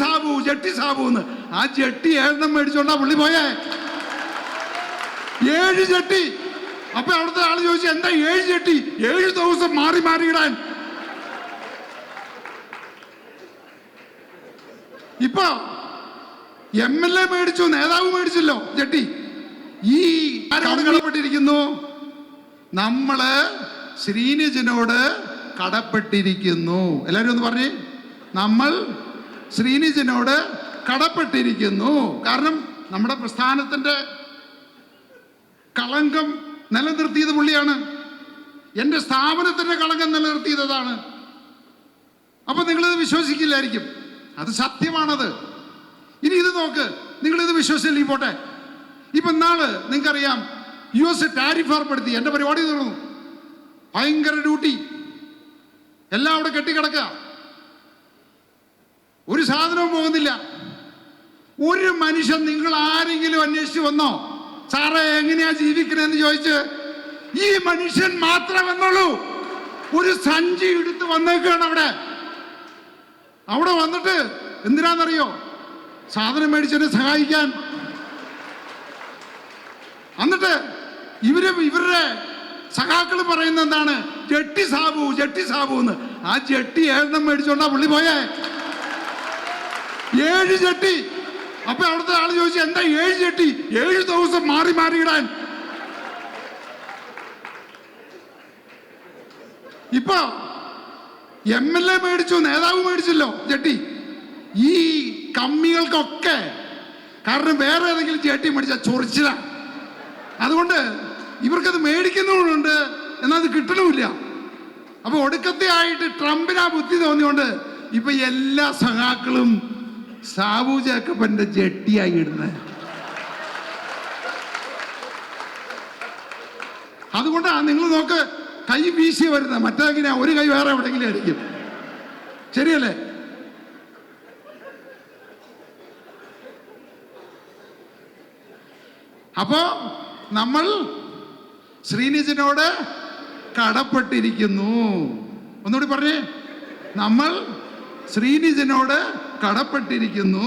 സാബു ജട്ടി സാബു എന്ന് ആ ജട്ടി ഏഴെണ്ണം മേടിച്ചോണ്ടാ പുള്ളി പോയേ. ഏഴ് ജട്ടി. അപ്പൊ അവിടുത്തെ ആൾ ചോദിച്ചു എന്താ ഏഴ് ജട്ടി? ഏഴ് ദിവസം മാറി മാറി ഇടാൻ ഇപ്പൊ എം എൽ എ മേടിച്ചു നേതാവ് മേടിച്ചല്ലോ ജട്ടി. ഈ കടപ്പെട്ടിരിക്കുന്നു? നമ്മൾ ശ്രീനിജനോട് കടപ്പെട്ടിരിക്കുന്നു. എല്ലാവരും ഒന്ന് പറഞ്ഞേ. നമ്മൾ ശ്രീനിജനോട് കടപ്പെട്ടിരിക്കുന്നു. കാരണം നമ്മുടെ പ്രസ്ഥാനത്തിന്റെ കളങ്കം നിലനിർത്തിയത് പുള്ളിയാണ്. എന്റെ സ്ഥാപനത്തിന്റെ കളങ്കം നിലനിർത്തിയതാണ്. അപ്പം നിങ്ങളിത് വിശ്വസിക്കില്ലായിരിക്കും. അത് സത്യമാണത്. ഇനി ഇത് നോക്ക്. നിങ്ങളിത് വിശ്വസിച്ചില്ല? പോട്ടെ. ഇപ്പം നാൾ നിങ്ങൾക്കറിയാം യു എസ് ടാരിഫ് ഏർപ്പെടുത്തി. എന്റെ പരിപാടി തീർന്നു. ഭയങ്കര ഡ്യൂട്ടി. എല്ലാം അവിടെ കെട്ടിക്കിടക്കുക. സാധനവും പോകുന്നില്ല. ഒരു മനുഷ്യൻ നിങ്ങൾ ആരെങ്കിലും അന്വേഷിച്ച് വന്നോ? സാറേ എങ്ങനെയാ ജീവിക്കണെന്ന് ചോദിച്ച് ഈ മനുഷ്യൻ മാത്രം എന്നുള്ളൂ ഒരു സഞ്ചി എടുത്ത് വന്നേക്കാണ് അവിടെ. അവിടെ വന്നിട്ട് എന്തിനാന്നറിയോ? സാധനം മേടിച്ചതിനെ സഹായിക്കാൻ. എന്നിട്ട് ഇവർ ഇവരുടെ സഖാക്കൾ പറയുന്ന എന്താണ്? ജട്ടി സാബു ജട്ടി സാബു എന്ന് ആ ജട്ടി ഏഴെണ്ണം മേടിച്ചോണ്ടാ പുള്ളി പോയേ? ഏഴ് ചെട്ടി. അപ്പൊ അവിടുത്തെ ആൾ ചോദിച്ചു എന്താ ഏഴ് ചെട്ടി? ഏഴ് ദിവസം മാറി മാറി ഇടാൻ ഇപ്പൊ എം എൽ എ മേടിച്ചു നേതാവ് മേടിച്ചല്ലോ ചെട്ടി. ഈ കമ്മികൾക്കൊക്കെ. കാരണം വേറെ ഏതെങ്കിലും ചേട്ടി മേടിച്ചാൽ ചൊറിച്ചില്ല അതുകൊണ്ട് ഇവർക്കത് മേടിക്കുന്നതുകൊണ്ട് എന്നാൽ അത് കിട്ടണമില്ല. അപ്പൊ ഒടുക്കത്തെ ആയിട്ട് ട്രംപിന് ആ ബുദ്ധി തോന്നിയോണ്ട് ഇപ്പൊ എല്ലാ സഖാക്കളും സാബു ജേക്കബന്റെ ജെട്ടിയായി ഇടുന്നത്. അതുകൊണ്ടാണ് നിങ്ങൾ നോക്ക് കൈ വീശി വരുന്നത്. മറ്റേങ്ങനെ ഒരു കൈ വേറെ എവിടെയെങ്കിലും ആയിരിക്കും. ശരിയല്ലേ? അപ്പോ നമ്മൾ ശ്രീനിജിനോട് കടപ്പെട്ടിരിക്കുന്നു. ഒന്നുകൂടി പറഞ്ഞേ. നമ്മൾ ശ്രീനിജിനോട് കടപ്പെട്ടിരിക്കുന്നു.